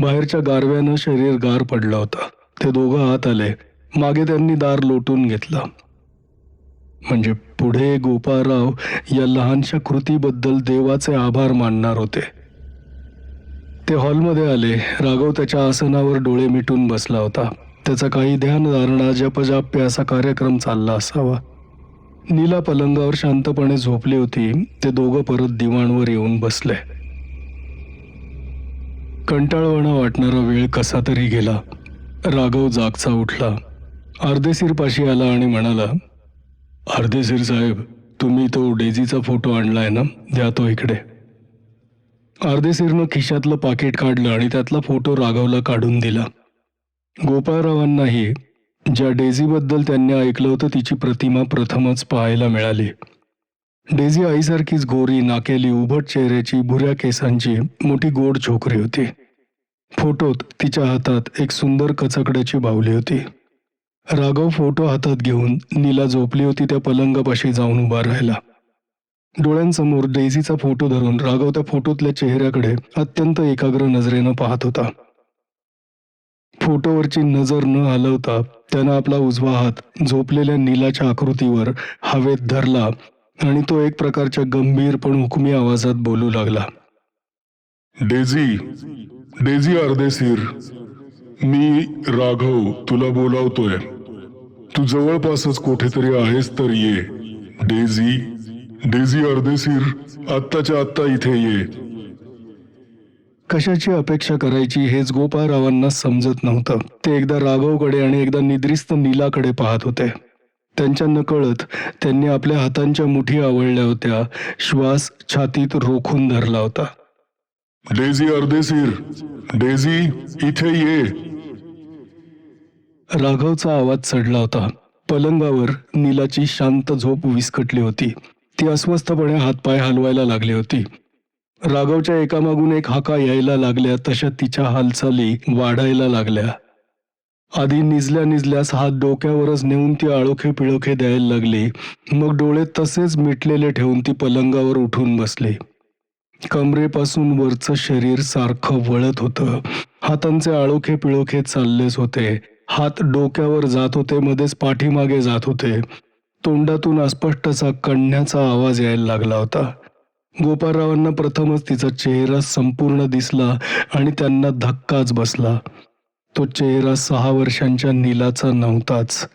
बाहेरच्या गारव्यानं शरीर गार पडलं होतं. ते दोघं आत आले. मागे त्यांनी दार लोटून घेतलं. म्हणजे पुढे गोपाळराव या लहानशा कृतीबद्दल देवाचे आभार मानणार होते. ते हॉलमध्ये आले. राघव त्याच्या आसनावर डोळे मिटून बसला होता. त्याचा काही ध्यान धारणा जपजाप्य असा कार्यक्रम चालला असावा. नीला पलंगावर शांतपणे झोपली होती. ते दोघं परत दिवाणवर येऊन बसले. कंटाळवाणा वाटणारा वेळ कसा तरी गेला. राघव जागचा उठला. अर्धेसीरपाशी आला आणि म्हणाला अर्धेसीर साहेब तुम्ही तो डेझीचा फोटो आणलाय ना? द्या तो इकडे. अर्धेसीरनं खिशातलं पाकिट काढलं आणि त्यातला फोटो राघवला काढून दिला. गोपाळरावांनाही ज्या डेझीबद्दल त्यांनी ऐकलं होतं तिची प्रतिमा प्रथमच पाहायला मिळाली. डेझी आईसारखीच गोरी नाकेली उभट चेहऱ्याची भुऱ्या केसांची मोठी गोड छोकरी होती. फोटोत तिच्या हातात एक सुंदर कचकड्याची बाहुली होती. राघव फोटो हातात घेऊन नीला झोपली होती त्या पलंगापाशी जाऊन उभा राहिला. डोळ्यांसमोर डेझीचा फोटो धरून राघव त्या फोटोतल्या चेहऱ्याकडे अत्यंत एकाग्र नजरेनं पाहत होता. फोटोवरची नजर न हलवता त्यानं आपला उजवा हात झोपलेल्या नीलाच्या आकृतीवर हवेत धरला आणि तो एक प्रकारच्या गंभीर पण हुकमी आवाजात बोलू लागला. डेझी डेझी अर्देसीर मी राघव तुला बोलावतोय. तू जवळपासच कुठेतरी आहेस तर ये. डेझी डेझी अर्देसीर आत्ताच्या आत्ता इथे ये. कशाची अपेक्षा करायची हेच गोपाळरावांना समजत नव्हतं. ते एकदा राघवकडे आणि एकदा निद्रिस्त नीलाकडे पाहत होते. त्यांच्या नकळत त्यांनी आपल्या हातांच्या मुठी आवळल्या होत्या. श्वास छातीत रोखून धरला होता. डेझी अर्धेसीर डेझी इथे ये. राघवचा आवाज चढला होता. पलंगावर नीलाची शांत झोप विस्कटली होती. ती अस्वस्थपणे हातपाय हलवायला लागली होती. राघवच्या एकामागून एक हाका यायला लागल्या तशा तिच्या हालचाली वाढायला लागल्या. आधी निजल्या निजल्यास हात डोक्यावरच नेऊन ती आळोखे पिळोखे द्यायला लागली. मग डोळे तसेच मिटलेले ठेवून ती पलंगावर उठून बसली. कमरेपासून वरचं शरीर सारखं वळत होतं. हातांचे आळोखे पिळोखे चाललेच होते. हात डोक्यावर जात होते मध्येच पाठीमागे जात होते. तोंडातून अस्पष्टचा कण्ण्याचा आवाज यायला लागला होता. गोपाळरावांना प्रथमच तिचा चेहरा संपूर्ण दिसला आणि त्यांना धक्काच बसला. तो चेहरा सहा वर्षांच्या नीलाचा नव्हताच.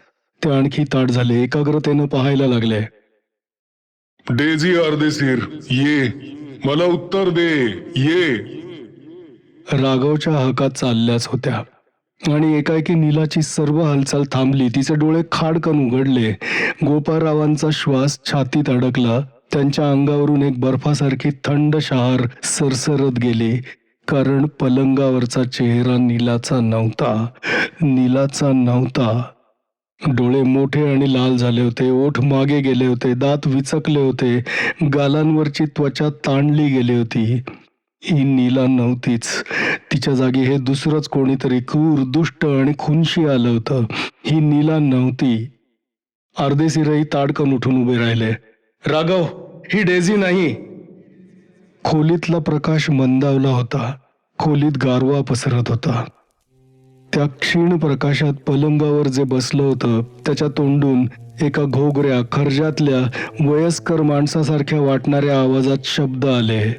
ते आणखी ताट झाले एकाग्रतेनं पाहायला लागले. डेझी अर्देसीर ये. मला उत्तर दे. ये. राघवच्या हाकात चालल्याच होत्या. आणि एकाएकी नीलाची सर्व हालचाल थांबली. तिचे डोळे खाडकन उघडले. गोपाळरावांचा श्वास छातीत अडकला. त्यांच्या अंगावरून एक बर्फासारखी थंड शहार सरसरत गेली. कारण पलंगावरचा चेहरा नीलाचा नव्हता. नीलाचा नव्हता. डोळे मोठे आणि लाल झाले होते ओठ मागे गेले होते दात विचकले होते गालांवरची त्वचा ताणली गेली होती. ही नीला नव्हतीच. तिच्या जागी हे दुसरंच कोणीतरी क्रूर दुष्ट आणि खुनशी आलं होतं. ही नीला नव्हती. अर्धे सिरही ताडकन उठून उभे राहिले. राघव ही डेझी नाही. खोलीतला प्रकाश मंदावला होता. खोलीत गारवा पसरत होता. त्या क्षीण प्रकाशात पलंगावर जे बसलं होतं त्याच्या तोंडून एका घोगऱ्या खर्जातल्या वयस्कर माणसासारख्या वाटणाऱ्या आवाजात शब्द आले.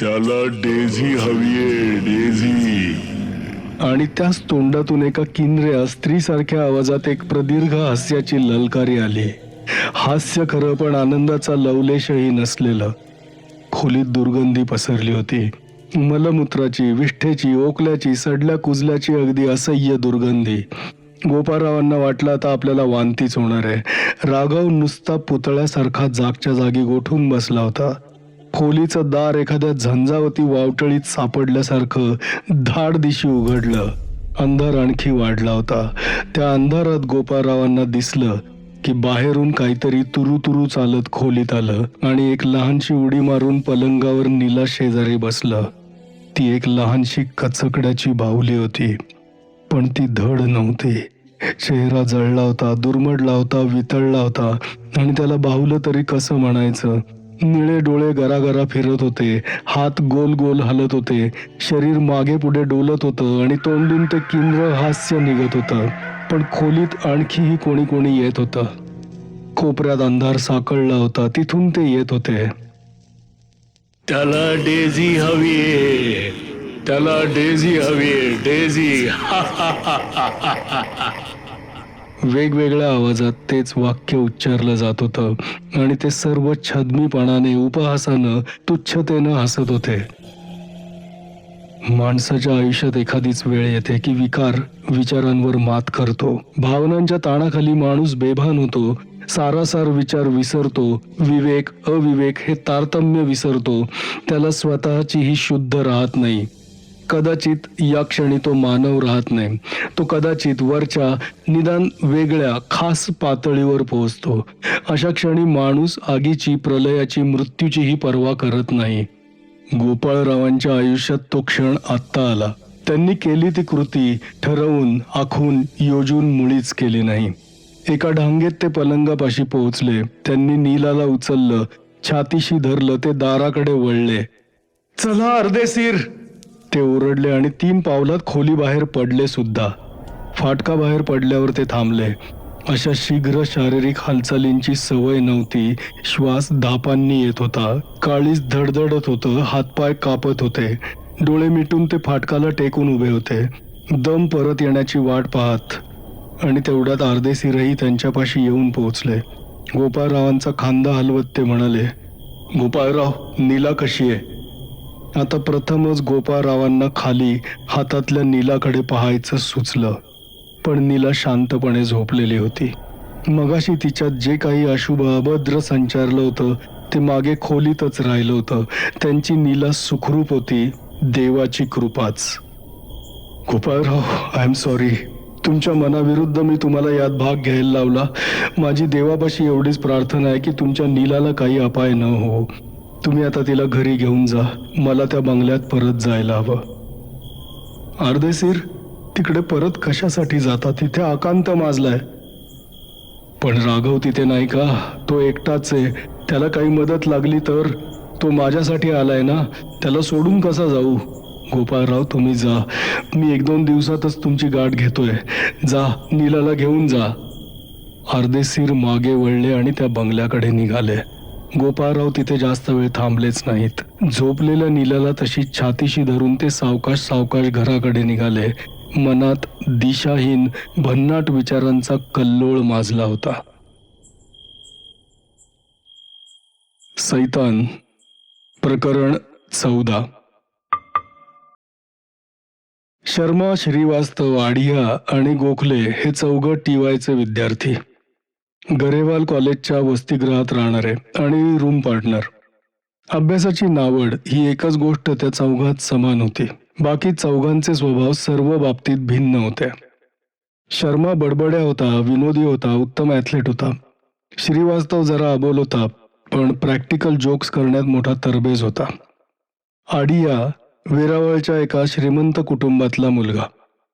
त्याला डेझी हवीये डेझी. आणि त्याच तोंडातून एका किनऱ्या स्त्रीसारख्या आवाजात एक प्रदीर्घ हास्याची ललकारी आली. हास्य खरं पण आनंदाचा लवलेशही नसलेलं. खोलीत दुर्गंधी पसरली होती. मलमूत्राची विष्ठेची ओकल्याची सडल्या कुजल्याची अगदी असह्य दुर्गंधी. गोपाळरावांना वाटलं आता आपल्याला वांतीच होणार आहे. राघव नुसता पुतळ्यासारखा जागच्या जागी गोठून बसला होता. खोलीचं दार एखाद्या झंझावती वावटळीत सापडल्यासारखं धाड दिशी उघडलं. अंधार आणखी वाढला होता. त्या अंधारात गोपाळरावांना दिसलं की बाहेरून काहीतरी तुरु तुरु चालत खोलीत आलं आणि एक लहानशी उडी मारून पलंगावर नीला शेजारी बसलं. ती एक लहानशी कचकड्याची बाहुली होती. पण ती धड नव्हती. चेहरा जळला होता दुर्मडला होता वितळला होता. आणि त्याला बाहुलं तरी कसं म्हणायचं? निळे डोळे गरागरा फिरत होते. हात गोल गोल हलत होते. शरीर मागे पुढे डोलत होतं आणि तोंडून ते किंद्र हास्य निघत होतं. पण खोलीत आणखीही कोणी कोणी येत होतं. कोपऱ्यात अंधार साकळला होता. तिथून ते येत होते. त्याला डेझी हवीये त्याला डेझी हवीये डेझी. वेगवेगळ्या आवाजात तेच वाक्य उच्चारलं जात होतं. आणि ते सर्व छदमीपणाने उपहासानं तुच्छतेनं हसत होते. माणसाच्या आयुष्यात एखादीच वेळ येते की विकार विचारांवर मात करतो. भावनांच्या ताणाखाली माणूस बेभान होतो. सारासार विचार विसरतो. विवेक अविवेक हे तारतम्य विसरतो. त्याला स्वतःचीही शुद्ध राहत नाही. कदाचित या क्षणी तो मानव राहत नाही. तो कदाचित वरच्या निदान वेगळ्या खास पातळीवर पोहोचतो. अशा क्षणी माणूस आगीची प्रलयाची मृत्यूचीही पर्वा करत नाही. गोपाळरावांच्या आयुष्यात तो क्षण आत्ता आला. त्यांनी केली ती कृती ठरवून आखून योजून मुळीच केली नाही. एका ढांगेत ते पलंगापाशी पोहोचले. त्यांनी नीलाला उचललं. छातीशी धरलं. ते दाराकडे वळले. चला अर्धेसीर ते ओरडले आणि तीन पावलात खोली बाहेर पडले सुद्धा. फाटका बाहेर पडल्यावर ते थांबले. अशा शीघ्र शारीरिक हालचालींची सवय नव्हती. श्वास धापांनी येत होता. काळीच धडधडत होतं. हातपाय कापत होते. डोळे मिटून ते फाटकाला टेकून उभे होते. दम परत येण्याची वाट पाहत. आणि तेवढ्यात अर्धेसिरही त्यांच्यापाशी येऊन पोहोचले. गोपाळरावांचा खांदा हलवत ते म्हणाले गोपाळराव नीला कशी आहे? आता प्रथमच गोपाळरावांना खाली हातातल्या नीलाकडे पाहायचं सुचलं पण नीला शांतपणे झोपलेली होती. मगाशी तिच्यात जे काही अशुभ अभद्र संचारलं होतं ते मागे खोलीतच राहिलं होतं. त्यांची नीला सुखरूप होती देवाची कृपाच. गोपाळराव आय एम सॉरी तुमच्या मनाविरुद्ध मी तुम्हाला यात भाग घ्यायला लावला. माझी देवापाशी एवढीच प्रार्थना आहे की तुमच्या नीलाला काही अपाय न हो. तुम्ही आता तिला घरी घेऊन जा. मला त्या बंगल्यात परत जायला हवं. अर्धेसीर तिकडे परत कशासाठी जाता? तिथे आकांत माजलाय. पण राघव तिथे नाही का? तो एकटाच आहे. त्याला काही मदत लागली तर तो माझ्यासाठी आलाय ना? त्याला सोडून कसा जाऊ? गोपाळराव तुम्ही जा. मी एक दोन दिवसातच तुमची गाठ घेतोय. जा नीलाला घेऊन जा. अर्धेसीर मागे वळले आणि त्या बंगल्याकडे निघाले. गोपाळराव तिथे जास्त वेळ थांबलेच नाहीत. झोपलेल्या नीलाला तशी छातीशी धरून ते सावकाश सावकाश घराकडे निघाले. मनात दिशाहीन भन्नाट विचारांचा कल्लोळ माजला होता. सैतान प्रकरण चौदा. शर्मा श्रीवास्तव आडिया आणि गोखले हे चौघ टीवायचे विद्यार्थी. गरेवाल कॉलेजच्या वसतिगृहात राहणारे आणि रूम पार्टनर. अभ्यासाची नावड ही एकच गोष्ट त्या चौघात समान होती. बाकी चौघांचे स्वभाव सर्व बाबतीत भिन्न होते. शर्मा बडबड्या होता विनोदी होता उत्तम ॲथलीट होता. श्रीवास्तव जरा अबोल होता पण प्रॅक्टिकल जोक्स करण्यात मोठा तरबेज होता. आडिया वेरावळच्या एका श्रीमंत कुटुंबातला मुलगा.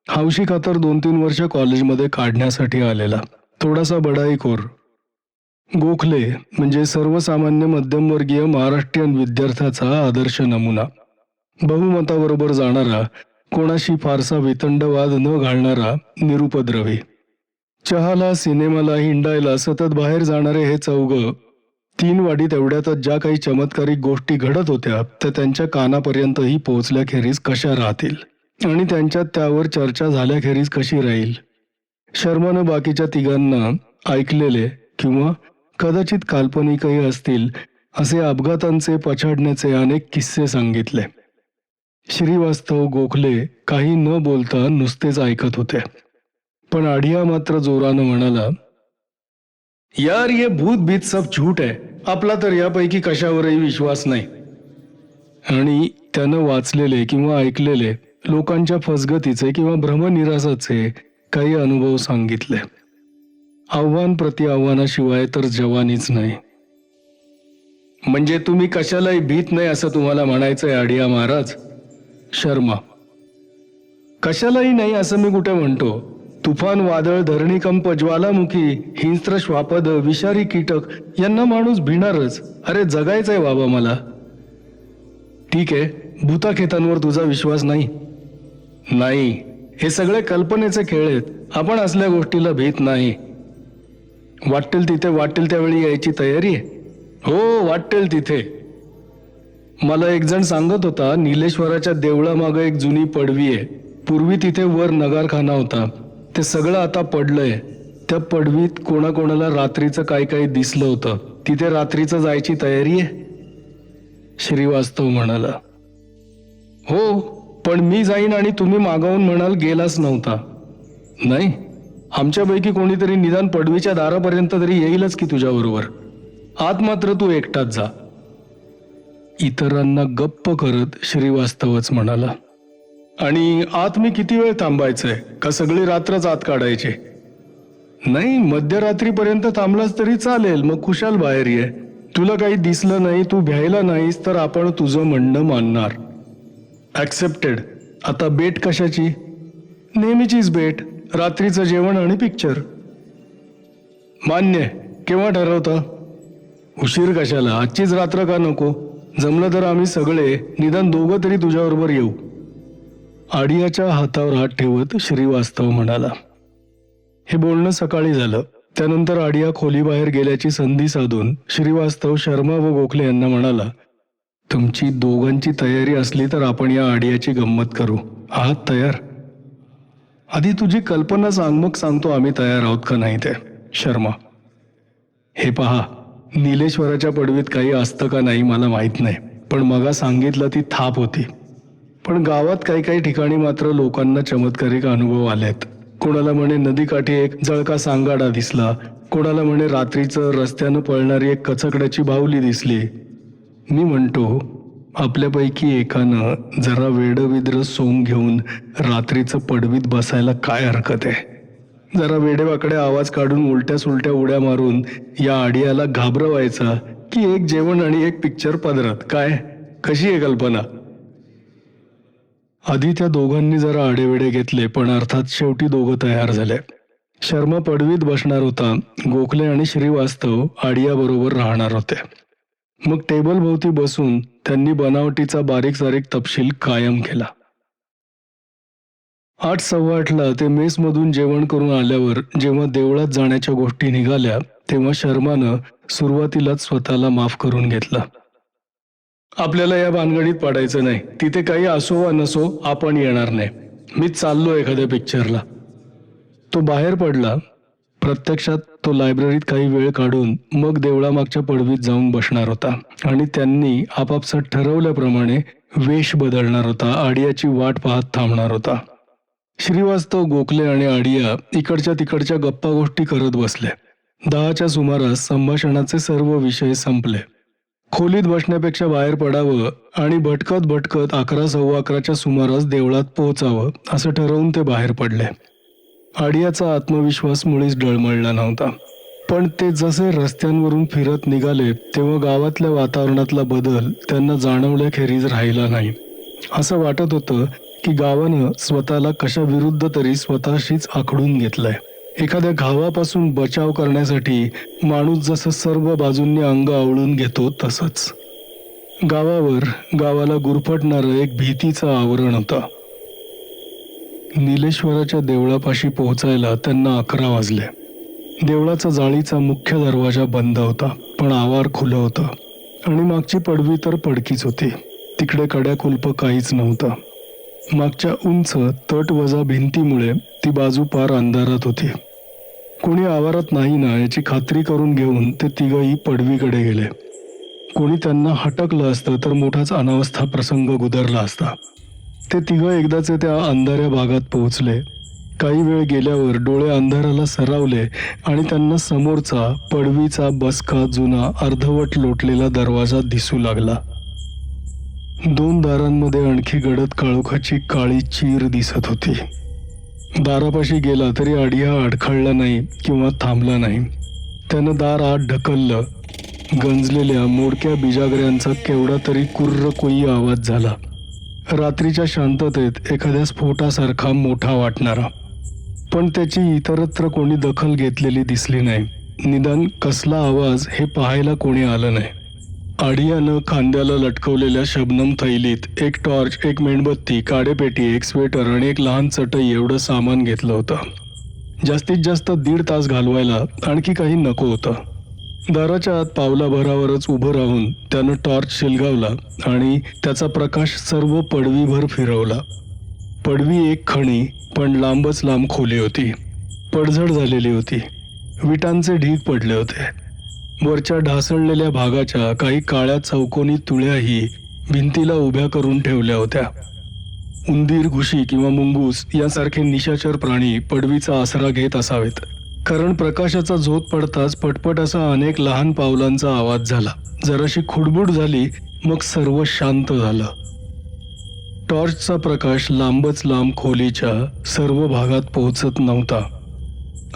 हौशी खातर दोन तीन वर्ष कॉलेजमध्ये काढण्यासाठी आलेला. थोडासा बडाईखोर गोखले म्हणजे सर्वसामान्य मध्यमवर्गीय महाराष्ट्रीयन विद्यार्थ्याचा आदर्श नमुना. बहुमताबरोबर जाणारा कोणाशी फारसा वितंडवाद न घालणारा निरुपद्रवी. चहाला सिनेमाला हिंडायला सतत बाहेर जाणारे हे चौघ तीन वाडीत एवढ्यातच ज्या काही चमत्कारिक गोष्टी घडत होत्या त्या त्यांच्या कानापर्यंतही पोहोचल्याखेरीज कशा राहतील? आणि त्यांच्यात त्यावर चर्चा झाल्याखेरीज कशी राहील? शर्मानं बाकीच्या तिघांना ऐकलेले किंवा कदाचित काल्पनिकही असतील असे अपघातांचे पछाडण्याचे अनेक किस्से सांगितले. श्रीवास्तव गोखले काही न बोलता नुसतेच ऐकत होते. पण आढिया मात्र जोरानं म्हणाला यार ये भूत भीत सब झूठ आहे आपला तर यापैकी कशावरही विश्वास नाही. आणि त्यानं वाचलेले किंवा ऐकलेले लोकांच्या फसगतीचे किंवा भ्रमनिरासाचे काही अनुभव सांगितले. आव्हान प्रति आव्हानाशिवाय तर जवानीच नाही. म्हणजे तुम्ही कशालाही भीत नाही असं तुम्हाला म्हणायचंय आडिया महाराज? शर्मा. कशालाही नाही असं मी कुठे म्हणतो? तुफान वादळ धरणीकंप ज्वालामुखी हिंस्त्र श्वापद विषारी कीटक यांना माणूस भिणारच. अरे जगायचंय बाबा मला. ठीक आहे भूताखेतांवर तुझा विश्वास नाही. नाही हे सगळे कल्पनेचे खेळ आहेत. आपण असल्या गोष्टीला भीत नाही. वाटेल तिथे वाटेल त्यावेळी यायची तयारी आहे. हो वाटेल तिथे. मला एक जण सांगत होता निलेश्वराच्या देवळामागं एक जुनी पडवी आहे. पूर्वी तिथे वर नगारखाना होता. ते सगळं आता पडलंय. त्या पडवीत कोणाकोणाला रात्रीचं काय काय दिसलं होतं? तिथे रात्रीचं जायची तयारी आहे? श्रीवास्तव म्हणाला. हो पण मी जाईन आणि तुम्ही मागावून म्हणाल गेलाच नव्हता. नाही आमच्यापैकी कोणीतरी निदान पडवीच्या दारापर्यंत तरी येईलच की तुझ्याबरोबर आत मात्र तू एकटाच जा. इतरांना गप्प करत श्रीवास्तवच म्हणाला. आणि आत मी किती वेळ थांबायचंय? का सगळी रात्रच आत काढायची? नाही मध्यरात्रीपर्यंत थांबलास तरी चालेल मग कुशाल बाहेर ये. तुला काही दिसलं नाही तू भ्यायला नाहीस तर आपण तुझं म्हणणं मानणार. ॲक्सेप्टेड आता बेट कशाची? नेहमीचीच बेट रात्रीचं जेवण आणि पिक्चर मान्य. केव्हा ठरवतं? उशीर कशाला? आजचीच रात्र का नको? जमलं तर आम्ही सगळे निदान दोघं तरी तुझ्याबरोबर येऊ. आडियाच्या हातावर हात ठेवत श्रीवास्तव म्हणाला. हे बोलणं सकाळी झालं. त्यानंतर आडिया खोलीबाहेर गेल्याची संधी साधून श्रीवास्तव शर्मा व गोखले यांना म्हणाला तुमची दोघांची तयारी असली तर आपण या आडियाची गंमत करू. आहात तयार? आधी तुझी कल्पना सांग मग सांगतो आम्ही तयार आहोत का नाही ते. शर्मा हे पहा निलेश्वराच्या पडवीत काही असतं का नाही मला माहीत नाही पण मगा सांगितलं ती थाप होती. पण गावात काही काही ठिकाणी मात्र लोकांना चमत्कारिक अनुभव आलेत. कोणाला म्हणे नदीकाठी एक जळका सांगाडा दिसला. कोणाला म्हणे रात्रीचं रस्त्यानं पळणारी एक कचकड्याची बाहुली दिसली. मी म्हणतो आपल्यापैकी एकानं जरा वेडविद्र सोंग घेऊन रात्रीचं पडवीत बसायला काय हरकत आहे? जरा वेडेवाकडे आवाज काढून उलट्या सुलट्या उड्या मारून या आडियाला घाबरवायचा की एक जेवण आणि एक पिक्चर पदरात. काय? कशी आहे कल्पना? आधी त्या दोघांनी जरा आडेवेडे घेतले पण अर्थात शेवटी दोघं तयार झाले. शर्मा पडवीत बसणार होता गोखले आणि श्रीवास्तव आडिया बरोबर राहणार होते. मग टेबल भोवती बसून त्यांनी बनावटीचा बारीक सारीक तपशील कायम केला. आठ सव्वा आठला ते मेसमधून जेवण करून आल्यावर जेव्हा देवळात जाण्याच्या गोष्टी निघाल्या तेव्हा शर्मानं सुरुवातीलाच स्वतःला माफ करून घेतलं. आपल्याला या भानगडीत पडायचं नाही. तिथे काही असो वा नसो आपण येणार नाही. मी चाललो एखाद्या पिक्चरला तो बाहेर पडला. प्रत्यक्षात तो लायब्ररीत काही वेळ काढून मग देवळामागच्या पडवीत जाऊन बसणार होता. आणि त्यांनी आपापसात ठरवल्याप्रमाणे वेश बदलणार होता. आडियाची वाट पाहत थांबणार होता. श्रीवास्तव गोखले आणि आडिया इकडच्या तिकडच्या गप्पा गोष्टी करत बसले. दहाच्या सुमारास संभाषणाचे सर्व विषय संपले. खोलीत बसण्यापेक्षा बाहेर पडावं आणि भटकत भटकत अकरा सव्वा अकराच्या सुमारास देवळात पोहोचावं असं ठरवून ते बाहेर पडले. आडियाचा आत्मविश्वास मुळीच डळमळला नव्हता. पण ते जसे रस्त्यांवरून फिरत निघाले तेव्हा गावातल्या वातावरणातला बदल त्यांना जाणवल्याखेरीज राहिला नाही. असं वाटत होतं की गावानं स्वतःला कशा विरुद्ध तरी स्वतःशीच आखडून घेतलंय. एखाद्या घावापासून बचाव करण्यासाठी माणूस जसं सर्व बाजूंनी अंग आवळून घेतो तसंच. गावावर गावाला गुरफटणारं एक भीतीचं आवरण होतं. निलेश्वराच्या देवळापाशी पोहोचायला त्यांना अकरा वाजले. देवळाचा जाळीचा मुख्य दरवाजा बंद होता पण आवार खुलं होतं. आणि मागची पडवी तर पडकीच होती. तिकडे कड्या कुलप काहीच नव्हतं. मागच्या उंच तट वजा भिंतीमुळे ती बाजू पार अंधारात होती. कोणी आवारात नाही ना याची खात्री करून घेऊन ते तिघही पडवीकडे गेले. कोणी त्यांना हटकलं असतं तर मोठाच अनावस्था प्रसंग गुदरला असता. ते तिघं एकदाचे त्या अंधाऱ्या भागात पोहोचले. काही वेळ गेल्यावर डोळे अंधाराला सरावले आणि त्यांना समोरचा पडवीचा बसका जुना अर्धवट लोटलेला दरवाजा दिसू लागला. दोन दारांमध्ये आणखी गडद काळोखाची काळी चीर दिसत होती. दारापाशी गेला तरी आडिया अडखळला नाही किंवा थांबला नाही. त्यानं दार आत ढकललं. गंजलेल्या मोडक्या बिजागऱ्यांचा केवढा तरी कुर्र कोई आवाज झाला. रात्रीच्या शांततेत एखाद्या स्फोटासारखा मोठा वाटणारा. पण त्याची इतरत्र कोणी दखल घेतलेली दिसली नाही. निदान कसला आवाज हे पाहायला कोणी आलं नाही. आडियानं खांद्याला लटकवलेल्या शबनम थैलीत एक टॉर्च एक मेणबत्ती काडेपेटी एक स्वेटर आणि एक लहान चटई एवढं सामान घेतलं होतं. जास्तीत जास्त दीड तास घालवायला आणखी काही नको होतं. दाराच्या आत पावलाभरावरच उभं राहून त्यानं टॉर्च शिलगावला आणि त्याचा प्रकाश सर्व पडवीभर फिरवला. पडवी एक खणी पण लांबच लांब खोली होती. पडझड झालेली होती. विटांचे ढीग पडले होते. वरच्या ढासळलेल्या भागाच्या काही काळ्या चौकोनी तुळ्याही भिंतीला उभ्या करून ठेवल्या होत्या. उंदीर घुशी किंवा मुंगूस यासारखे निशाचर प्राणी पडवीचा आसरा घेत असावेत. कारण प्रकाशाचा झोत पडताच पटपट असा अनेक लहान पावलांचा आवाज झाला. जराशी खुडबुड झाली मग सर्व शांत झालं. टॉर्चचा प्रकाश लांबच लांब खोलीच्या सर्व भागात पोहोचत नव्हता.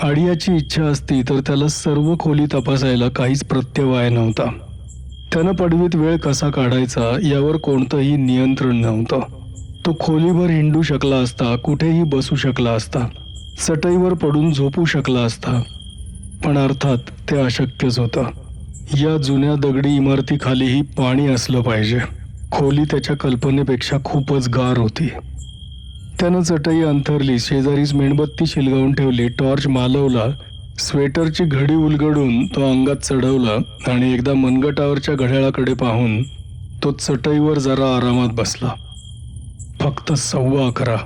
आडियाची इच्छा असती तर त्याला सर्व खोली तपासायला काहीच प्रत्यवाय नव्हता. त्यानं पडवीत वेळ कसा काढायचा यावर कोणतंही नियंत्रण नव्हतं. तो खोलीभर हिंडू शकला असता कुठेही बसू शकला असता चटईवर पडून झोपू शकला असता. पण अर्थात ते अशक्यच होतं. या जुन्या दगडी इमारतीखालीही पाणी असलं पाहिजे. खोली त्याच्या कल्पनेपेक्षा खूपच गार होती. त्यानं चटई अंथरली शेजारीच मेणबत्ती शिलगावून ठेवली टॉर्च मालवला स्वेटरची घडी उलगडून तो अंगात चढवला आणि एकदा मनगटावरच्या घड्याळाकडे पाहून तो चटईवर जरा आरामात बसला. फक्त सव्वा अकरा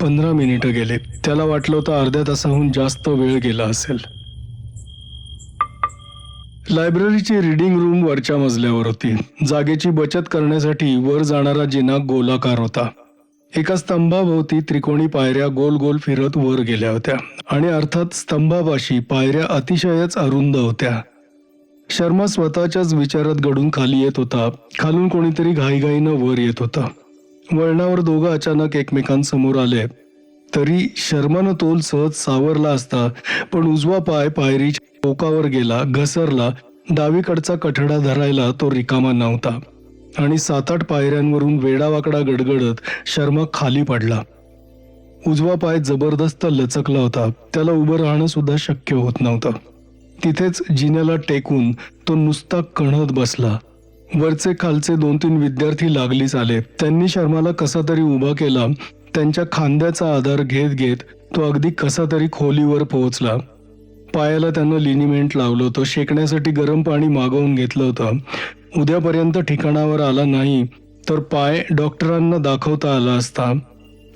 पंधरा मिनिटं गेले. त्याला वाटलं होतं अर्ध्या तासाहून जास्त वेळ गेला असेल. लायब्ररीची रिडिंग रूम वरच्या मजल्यावर होती. जागेची बचत करण्यासाठी वर जाणारा जिना गोलाकार होता. एका स्तंभाभोवती त्रिकोणी पायऱ्या गोल गोल फिरत वर गेल्या होत्या. आणि अर्थात स्तंभापाशी पायऱ्या अतिशयच अरुंद होत्या. शर्मा स्वतःच्याच विचारात घडून खाली येत होता. खालून कोणीतरी घाईघाईनं वर येत होता. वळणावर दोघं अचानक एकमेकांसमोर आले. तरी शर्मानं तोल सहज सावरला असता पण उजवा पाय पायरीच्या टोकावर गेला घसरला. डावीकडचा कठडा धरायला तो रिकामा नव्हता. आणि सात आठ पायऱ्यांवरून वेडावाकडा गडगडत शर्मा खाली पडला. उजवा पाय जबरदस्त लचकला होता. त्याला उभं राहणं सुद्धा शक्य होत नव्हतं. तिथेच जिन्याला टेकून तो नुसता कणत बसला. वरचे खालचे दोन तीन विद्यार्थी लागलीच आले. त्यांनी शर्माला कसा तरी उभा केला. त्यांच्या खांद्याचा आधार घेत घेत तो अगदी कसा तरी खोलीवर पोहोचला. पायाला त्यांना लिनिमेंट लावलं होतं. शेकण्यासाठी गरम पाणी मागवून घेतलं होतं. उद्यापर्यंत ठिकाणावर आला नाही तर पाय डॉक्टरांना दाखवता आला असता.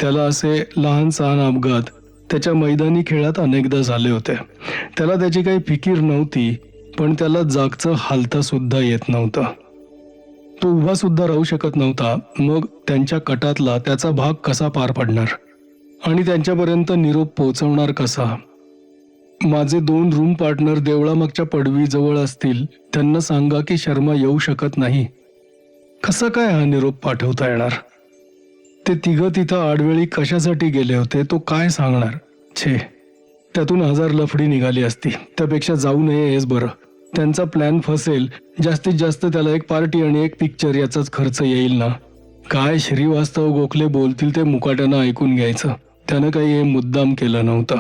त्याला असे लहान सहान अपघात त्याच्या मैदानी खेळात अनेकदा झाले होते. त्याला त्याची काही फिकीर नव्हती पण त्याला जागचं हालता सुद्धा येत नव्हतं. तो उभा सुद्धा राहू शकत नव्हता. मग त्यांच्या कटातला त्याचा भाग कसा पार पडणार? आणि त्यांच्यापर्यंत निरोप पोहोचवणार कसा? माझे दोन रूम पार्टनर देवळामागच्या पडवीजवळ असतील त्यांना सांगा की शर्मा येऊ शकत नाही. कसा काय हा निरोप पाठवता येणार? ते तिघं तिथं आडवेळी कशासाठी गेले होते तो काय सांगणार? छे त्यातून हजार लफडी निघाली असती त्यापेक्षा जाऊ नये हेच बरं. त्यांचा प्लॅन फसेल जास्तीत जास्त त्याला एक पार्टी आणि एक पिक्चर याचाच खर्च येईल ना? काय श्रीवास्तव गोखले बोलतील ते मुकाट्यानं ऐकून घ्यायचं. त्यानं काही हे मुद्दाम केलं नव्हतं.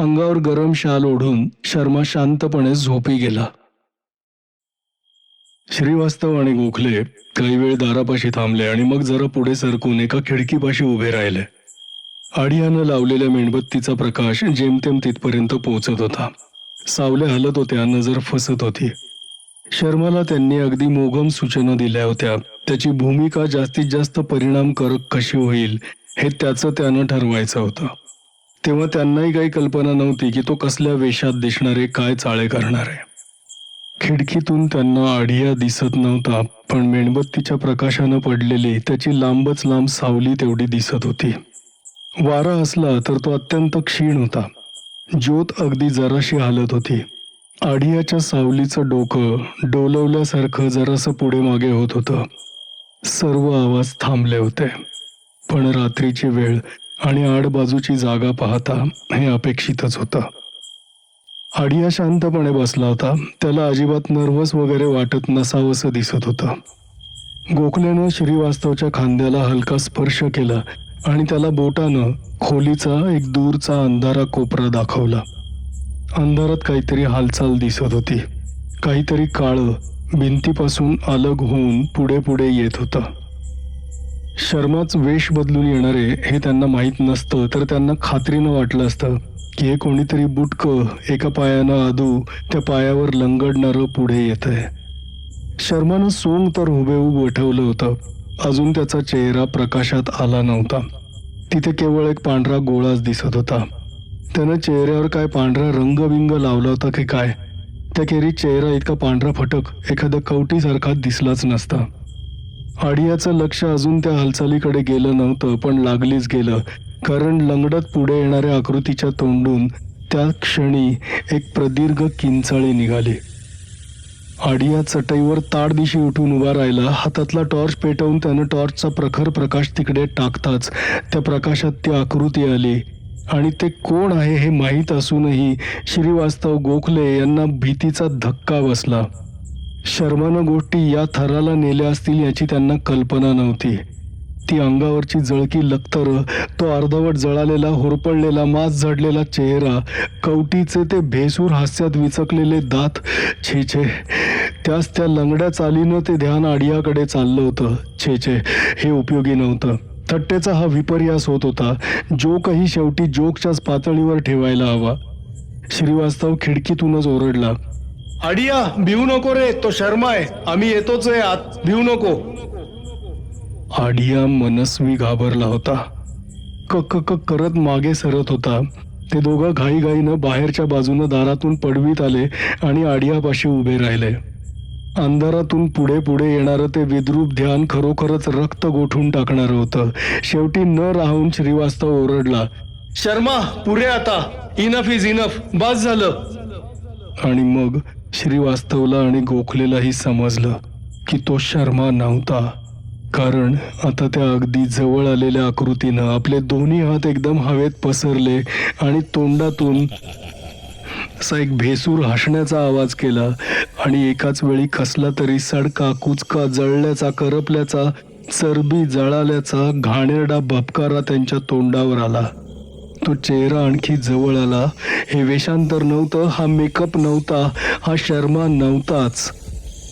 अंगावर गरम शाल ओढून शर्मा शांतपणे झोपी गेला. श्रीवास्तव आणि गोखले काही वेळ दारापाशी थांबले आणि मग जरा पुढे सरकून एका खिडकीपाशी उभे राहिले. आडियानं लावलेल्या मेणबत्तीचा प्रकाश जेमतेम तिथपर्यंत पोहोचत होता. सावल्या हलत होत्या नजर फसत होती. शर्माला त्यांनी अगदी मोगम सूचना दिल्या होत्या. त्याची भूमिका जास्तीत जास्त परिणामकारक कशी होईल हे त्याचं त्यानं ठरवायचं होतं. तेव्हा त्यांनाही काही कल्पना नव्हती की तो कसल्या वेशात दिसणारे काय चाळे करणार. आहे खिडकीतून त्यांना आढिया दिसत नव्हता पण मेणबत्तीच्या प्रकाशानं पडलेली त्याची लांबच लांब सावली तेवढी दिसत होती. वारा असला तर तो अत्यंत क्षीण होता. ज्योत अगदी जराशी हालत होती. आढियाच्या सावलीचं डोकं डोलवल्यासारखं जरासं पुढे मागे होत होतं. सर्व आवाज थांबले होते. पण रात्रीची वेळ आणि आडबाजूची जागा पाहता हे अपेक्षितच होतं. आडिया शांतपणे बसला होता. त्याला अजिबात नर्वस वगैरे वाटत नसावंसं दिसत होतं. गोखलेनं श्रीवास्तवच्या खांद्याला हलका स्पर्श केला आणि त्याला बोटानं खोलीचा एक दूरचा अंधारा कोपरा दाखवला. अंधारात काहीतरी हालचाल दिसत होती. काहीतरी काळं भिंतीपासून अलग होऊन पुढे पुढे येत होतं. शर्माच वेश बदलून येणारे हे त्यांना माहीत नसतं तर त्यांना खात्रीनं वाटलं असतं की हे कोणीतरी बुटकं एका पायानं आदू त्या पायावर लंगडणारं पुढे येत आहे शर्मानं सोंग तर हुबेहूब वठवलं होतं. अजून त्याचा चेहरा प्रकाशात आला नव्हता. तिथे केवळ एक पांढरा गोळाच दिसत होता. त्यानं चेहऱ्यावर काय पांढरा रंगबिंग लावला होता की काय? त्या चेहरा इतका पांढरा फटक एखाद्या कवटीसारखा दिसलाच नसता. आडियाचं लक्ष अजून त्या हालचालीकडे गेलं नव्हतं पण लागलीच गेलं. कारण लंगडत पुढे येणाऱ्या आकृतीच्या तोंडून त्या क्षणी एक प्रदीर्घ किंचाळी निघाली. आडिया चटईवर ताडदिशी उठून उभा राहिला. हातातला टॉर्च पेटवून त्यानं टॉर्चचा प्रखर प्रकाश तिकडे टाकताच त्या प्रकाशात ती आकृती आली. आणि ते कोण आहे हे माहीत असूनही श्रीवास्तव गोखले यांना भीतीचा धक्का बसला. शर्मानं गोष्टी या थराला नेल्या असतील याची त्यांना कल्पना नव्हती. ती अंगावरची जळकी लखतर तो अर्धवट जळालेला होरपडलेला मास झडलेला चेहरा कवटीचे ते भेसूर हास्यात विचकलेले दात छे छे. त्यास त्या लंगड्या चालीनं ते ध्यान आडियाकडे चाललं होतं. छे छे. हे उपयोगी नव्हतं. थट्टेचा हा विपर्यास होत होता. जोकही शेवटी जोकच्याच पातळीवर ठेवायला हवा. श्रीवास्तव खिडकीतूनच ओरडला. आडिया भिवू नको रे तो शर्मा आहे आम्ही येतोच आहे आत. भिवू नको. आडिया मनस्वी घाबरला होता. कक क करत मागे सरत होता. ते दोघं घाईघाईनं बाहेरच्या बाजूनं दारातून पडवीत आले आणि आडियापाशी उभे राहिले. अंधारातून पुढे पुढे येणारं ते विद्रूप ध्यान खरोखरच रक्त गोठून टाकणारं होतं. शेवटी न राहून श्रीवास्तव ओरडला शर्मा पुरे आता. इनफ इज इनफ बस झालं. आणि मग श्रीवास्तवला आणि गोखलेलाही समजलं की तो शर्मा नव्हता. कारण आता त्या अगदी जवळ आलेल्या आकृतीनं आपले दोन्ही हात एकदम हवेत पसरले आणि तोंडातून असा एक भेसूर हसण्याचा आवाज केला आणि एकाच वेळी कसला तरी सडका कुचका जळल्याचा करपल्याचा चरबी जळाल्याचा घाणेरडा भपकारा त्यांच्या तोंडावर आला. तो चेहरा आणखी जवळ आला. हे वेषांतर नव्हतं हा मेकअप नव्हता हा शर्मा नव्हताच.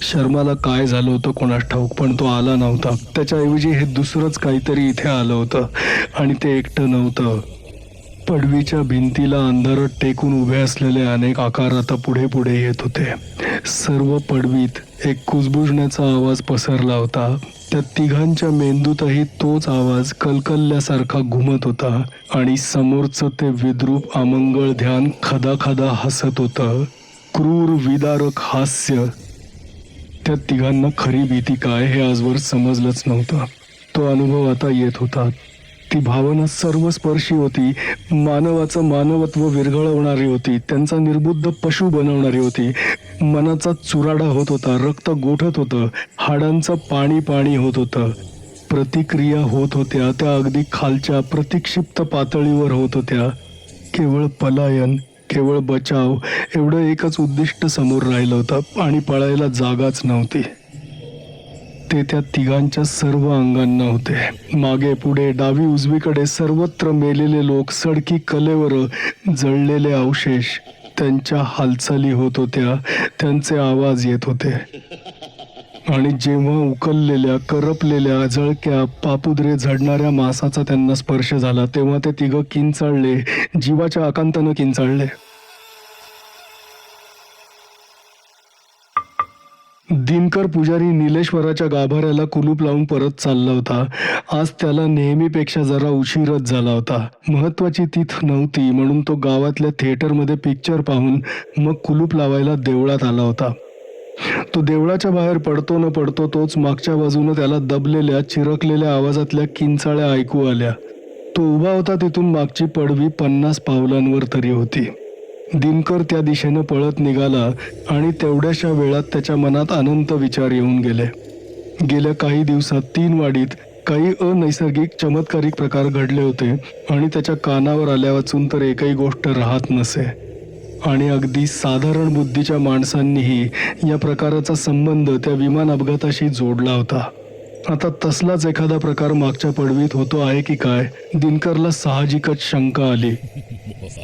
शर्माला काय झालं होतं कोणास ठाऊक पण तो आला नव्हता. त्याच्याऐवजी हे दुसरंच काहीतरी इथे आलं होतं आणि ते एकटं नव्हतं. पडवीच्या भिंतीला अंधारात टेकून उभे असलेले अनेक आकार आता पुढे पुढे येत होते. सर्व पडवीत एक कुजबुजण्याचा आवाज पसरला होता. त्या तिघांच्या मेंदूतही तोच आवाज कलकलल्यासारखा घुमत होता आणि समोरचं ते विद्रूप आमंगळ ध्यान खदा खदा हसत होतं. क्रूर विदारक हास्य. त्या तिघांना खरी भीती काय हे आजवर समजलंच नव्हतं. तो अनुभव आता येत होता. ती भावना सर्वस्पर्शी होती. मानवाचं मानवत्व विरघळवणारी होती. त्यांचा निर्बुद्ध पशु बनवणारी होती. मनाचा चुराडा होत होता. रक्त गोठत होतं. हाडांचं पाणी पाणी होत होतं. प्रतिक्रिया होत होत्या. त्या अगदी खालच्या प्रतिक्षिप्त पातळीवर होत होत्या. केवळ पलायन केवळ बचाव एवढं एकच उद्दिष्ट समोर राहिलं होतं आणि पळायला जागाच नव्हती. ते त्या तिघांच्या सर्व अंगांना होते. मागे पुढे डावी उजवीकडे सर्वत्र मेलेले लोक सडकी कलेवर जळलेले अवशेष त्यांच्या हालचाली होत होत्या त्यांचे आवाज येत होते. आणि जेव्हा उकललेल्या करपलेल्या जळक्या पापुद्रे झडणाऱ्या मासाचा त्यांना स्पर्श झाला तेव्हा ते तिघं किंचाळले जीवाच्या आकांतानं किंचाळले. दिनकर पुजारी निलेश्वराच्या गाभाऱ्याला कुलूप लावून परत चालला होता. आज त्याला नेहमीपेक्षा जरा उशीरच झाला होता. महत्वाची तीथ नव्हती म्हणून तो गावातल्या थिएटरमध्ये पिक्चर पाहून मग कुलूप लावायला देवळात आला होता. तो देवळाच्या बाहेर पडतो न पडतो तोच मागच्या बाजूनं त्याला दबलेल्या चिरकलेल्या आवाजातल्या किंचाळ्या ऐकू आल्या. तो उभा होता तिथून मागची पडवी पन्नास पावलांवर तरी होती. दिनकर त्या दिशेनं पळत निघाला आणि तेवढ्याशा वेळात त्याच्या मनात अनंत विचार येऊन गेले. गेल्या काही दिवसात तीन वाडीत काही अनैसर्गिक चमत्कारिक प्रकार घडले होते आणि त्याच्या कानावर आल्या वाचून तर एकही गोष्ट राहत नसे. आणि अगदी साधारण बुद्धीच्या माणसांनीही या प्रकाराचा संबंध त्या विमान अपघाताशी जोडला होता. आता तसलाच एखादा प्रकार मागच्या पडवीत होतो आहे की काय दिनकरला साहजिकच शंका आली.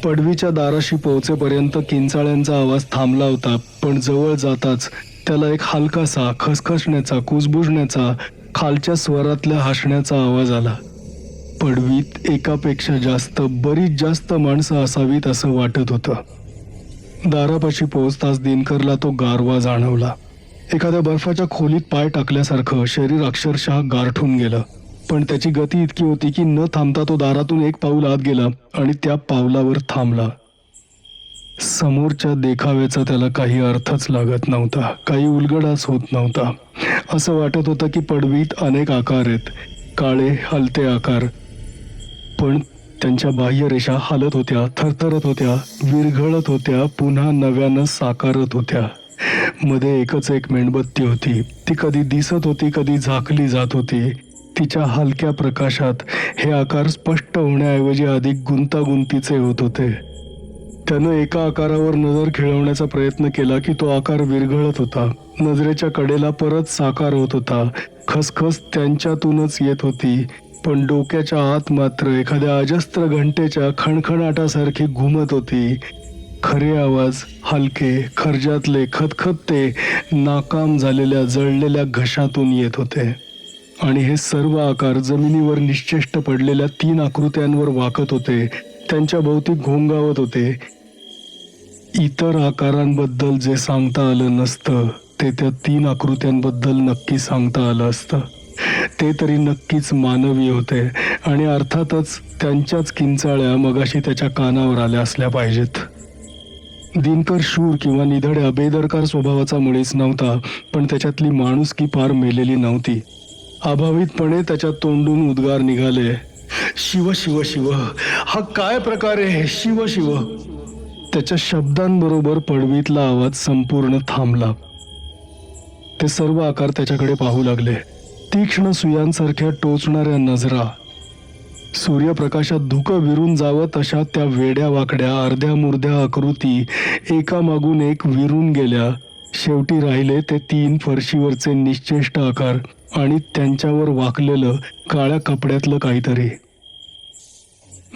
पडवीच्या दाराशी पोहोचेपर्यंत किंचाळ्यांचा आवाज थांबला होता पण जवळ जाताच त्याला एक हलकासा खसखसण्याचा कुजबुजण्याचा खालच्या स्वरातल्या हसण्याचा आवाज आला. पडवीत एकापेक्षा जास्त बरीच जास्त माणसं असावीत असं वाटत होतं. दारापाशी पोहोचताच दिनकरला तो गारवा जाणवला. एखाद्या बर्फाच्या खोलीत पाय टाकल्यासारखं शरीर अक्षरशः गारठून गेलं. पण त्याची गती इतकी होती की न थांबता तो दारातून एक पाऊल आत गेला आणि त्या पावलावर थांबला. समोरच्या देखाव्याचा त्याला काही अर्थच लागत नव्हता काही उलगडाच होत नव्हता. असं वाटत होतं की पडवीत अनेक आकार आहेत काळे हलते आकार. पण त्यांच्या बाह्यरेषा हालत होत्या थरथरत होत्या विरघळत होत्या पुन्हा नव्यानं साकारत होत्या. मध्ये एकच एक मेणबत्ती होती. ती कधी दिसत होती कधी झाकली जात होती. तिच्या हलक्या प्रकाशात हे आकार स्पष्ट होण्याऐवजी अधिक गुंतागुंतीचे होत होते. त्यानं एका आकारावर नजर खेळवण्याचा प्रयत्न केला की तो आकार विरघळत होता. नजरेच्या कडेला परत साकार होत होता. खसखस त्यांच्यातूनच येत होती. पण डोक्याच्या आत मात्र एखाद्या अजस्त्र घंटेच्या खणखणाटासारखी घुमत होती. खरे आवाज हलके खर्जातले खतखतते नाकाम झालेल्या जळलेल्या घशातून येत होते. आणि हे सर्व आकार जमिनीवर निश्चेष्ट पडलेल्या तीन आकृत्यांवर वाकत होते. त्यांच्या भोवती घोंगावत होते. इतर आकारांबद्दल जे सांगता आलं नसतं ते त्या तीन आकृत्यांबद्दल नक्की सांगता आलं असतं. ते तरी नक्कीच मानवी होते आणि अर्थातच त्यांच्याच किंचाळ्या मगाशी त्याच्या कानावर आल्या असल्या पाहिजेत. दिनकर शूर किंवा निधड्या बेदरकार स्वभावाचा मुळीच नव्हता पण त्याच्यातली माणुसकी पार मेलेली नव्हती. अभावितपणे त्याच्या तोंडून उद्गार निघाले. शिव शिव शिव. हा काय प्रकार आहे? शिव शिव. त्याच्या शब्दांबरोबर पडवीतला आवाज संपूर्ण थांबला. ते सर्व आकार त्याच्याकडे पाहू लागले. तीक्ष्ण सुयांसारख्या टोचणाऱ्या नजरा. सूर्यप्रकाशात धुकं विरून जावं तशा त्या वेड्या वाकड्या अर्ध्या मुर्ध्या आकृती एकामागून एक विरून गेल्या. शेवटी राहिले ते तीन फरशीवरचे निश्चेष्ट आकार आणि त्यांच्यावर वाकलेलं काळ्या कपड्यातलं काहीतरी.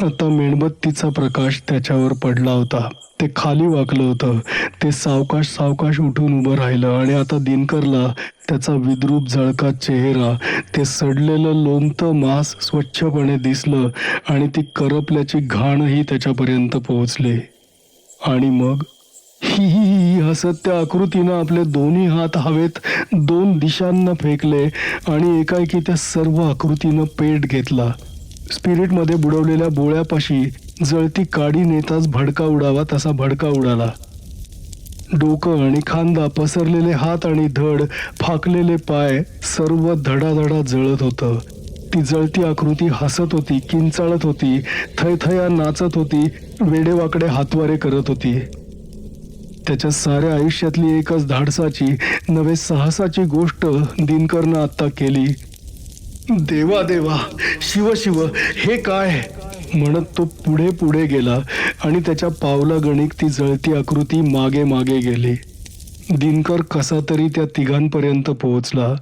आता मेणबत्तीचा प्रकाश त्याच्यावर पडला होता. ते खाली वाकलं होतं. ते सावकाश सावकाश उठून उभं राहिलं आणि आता दिनकरला त्याचा विद्रूप जळका चेहरा ते सडलेलं लोंबतं मांस स्वच्छपणे दिसलं आणि ती करपल्याची घाणही त्याच्यापर्यंत पोहोचली. आणि मग? ही हसत त्या आकृतीनं आपले दोन्ही हात हवेत दोन दिशांना फेकले आणि एकाएकी त्या सर्व आकृतीनं पेट घेतला. स्पिरिटमध्ये बुडवलेल्या बोळ्यापाशी जळती काडी नेताच भडका उडावा तसा भडका उडाला. डोकं आणि खांदा पसरलेले हात आणि धड फाकलेले पाय सर्व धडाधडा जळत होतं. ती जळती आकृती हसत होती किंचाळत होती थैथया नाचत होती वेडेवाकडे हातवारे करत होती. त्याच्या साऱ्या आयुष्यातली एकच धाडसाची नवे साहसाची गोष्ट दिनकरनं आत्ता केली. देवा देवा शिव शिव हे काय? म्हणत तो पुढे पुढे गेला आणि त्याच्या पावला गणिक ती जळती आकृती मागे मागे गेली. दिनकर कसा तरी त्या तिघांपर्यंत पोहोचला.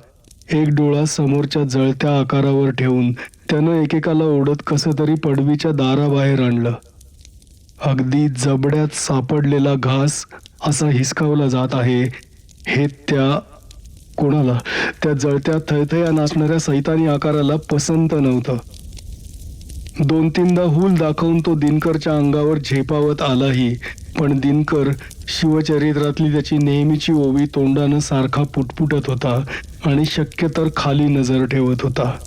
एक डोळा समोरच्या जळत्या आकारावर ठेवून त्यानं एकेकाला ओढत कसं तरी पडवीच्या दाराबाहेर आणलं. अगदी जबड्यात सापडलेला घास असा हिसकावला जात आहे. हे त्या कोणाला? त्या जळत्या थयथया नाचणाऱ्या सैतानी आकाराला पसंत नव्हतं. दोन तीनदा हूल दाखवून तो दिनकरच्या अंगावर झेपावत आलाही. पण दिनकर शिवचरित्रातली त्याची नेहमीची ओवी तोंडानं सारखा पुटपुटत होता आणि शक्य तर खाली नजर ठेवत होता.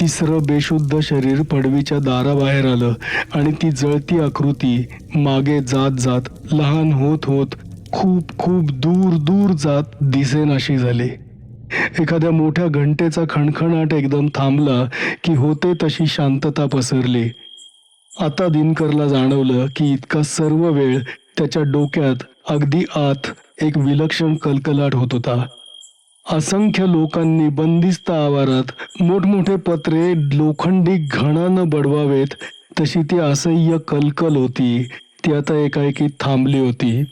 तिसरं बेशुद्ध शरीर पडवीच्या दाराबाहेर आलं आणि ती जळती आकृती मागे जात जात लहान होत होत खूप खूप दूर दूर जात दिसेनाशी झाली. एखाद्या मोठ्या घंटेचा खणखणाट एकदम थांबला की होते तशी शांतता पसरली. आता दिनकरला जाणवलं की इतका सर्व वेळ त्याच्या डोक्यात अगदी आत एक विलक्षण कलकलाट होत होता. असंख्य लोकांनी बंदिस्त आवारात मोठमोठे पत्रे लोखंडी घणानं बडवावेत. तशी ती असह्य कलकल होती. ती आता एकाएकी थांबली होती.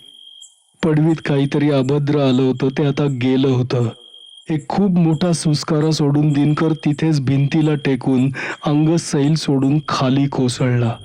पडवीत काहीतरी अभद्र आलं होतं ते आता गेलं होतं. एक खूप मोठा सुस्कारा सोडून दिनकर तिथेच भिंतीला टेकून अंग सैल सोडून खाली कोसळला.